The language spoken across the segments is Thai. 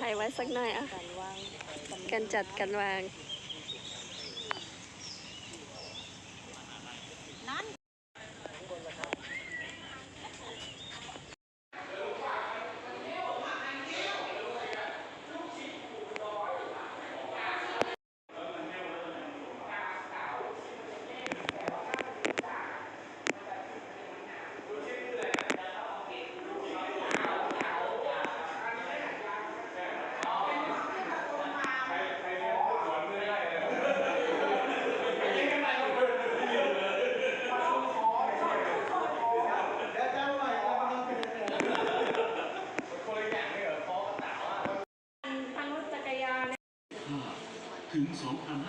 ถ่ายไว้สักหน่อยอะ กันจัดกันวาง ถึง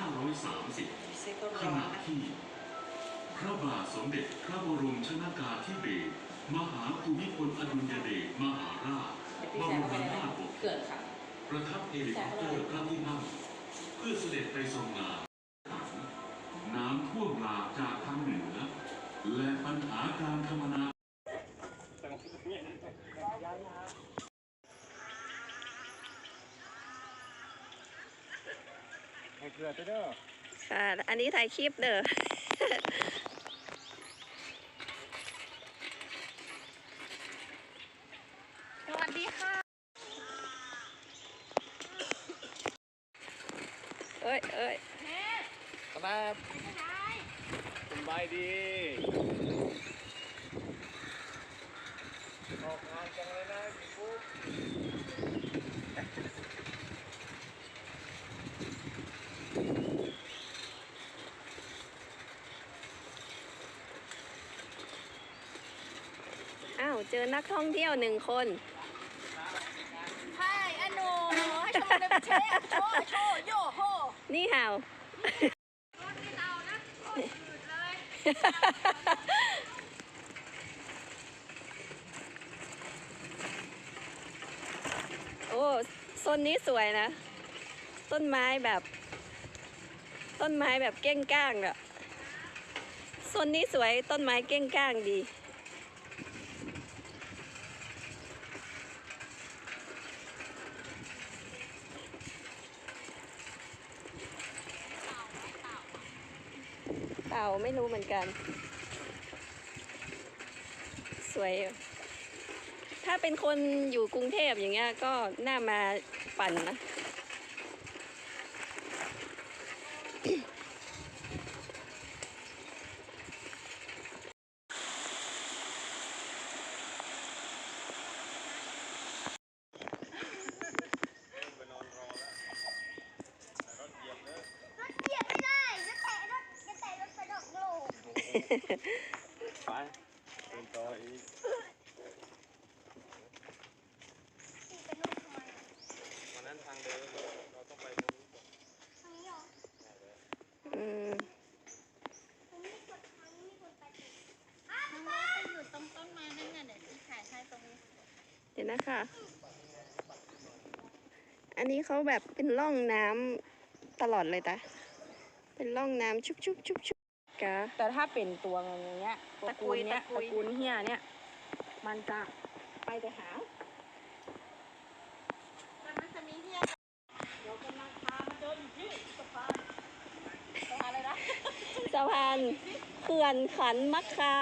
2530เซก็ขร้อนณะนะที่ พระบาทสมเด็จพระบรมชนากาธิเบศรมหาภูมิพลอดุลยเดชมหาราชพี่บแซรมมเข้าไปในนาถบเขื่อนค่ะประทับเฮลิคอปเตอร์พระที่นั่งเพื่อเสด็จไปทรงงานน้ ให้เกลือไปเด้อค่ะอันนี้ถ่ายคลิปเด้อสวัสดีค่ะเอ้ยเอ้ยครับสบายดีออกงานจังเลยนะพี่ปุ๊บ เจอนักท่องเที่ยวหนึ่งคนใช่อโนให้ชมในประเทศโชว์โชว์โยโฮนี่ห่าวโอ้โซนนี้สวยนะ ต้นไม้แบบ ต้นไม้แบบเก้งก้างอะโซนนี้สวยต้นไม้เก้งก้างดี เต่าไม่รู้เหมือนกัน สวย ถ้าเป็นคนอยู่กรุงเทพอย่างเงี้ยก็น่ามาปั่นนะ เหยียบไม่ได้จะแตะรถจะแตะรถกระดกโลก ไปเป็นต่ออีกวันนั้นทางเดินเราต้องไปทางนี้ก่อนทางนี้หรออืมทางนี้กดทางนี้กดไปอีกน้องว่าไปอยู่ตรงต้นไม้นั่นน่ะเดี๋ยวพี่ถ่ายให้ตรงนี้ เดี๋ยวนะคะ อันนี้เขาแบบเป็นร่องน้ำตลอดเลยตะ เป็นร่องน้ำชุบชุบชุบชุบ กะแต่ถ้าเป็นตัวมันอย่างเงี้ยตัวตะกุกูยลเนี้ยตะกุตยระกูลเฮียเนี่ยมันจะไปแต่หางแต่มันจะมีเฮียเดี๋ยวกำลังพามาเดินอยู่ที่สะพานสะพานอะไรนะสะพานเขื่อนขันมักคา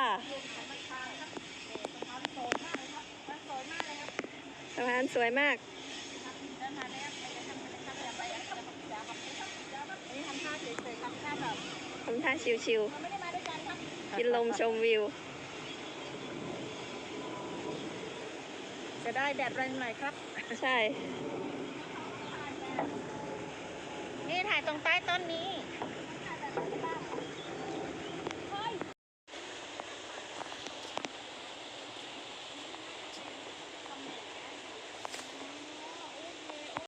สะพานโซนมากำท่าชิวเราไม่ได้มาด้วยกันครับๆกินลมชมวิว จะได้แดดแรงหน่อยครับ ใช่ นี่ถ่ายตรงใต้ต้นนี้อ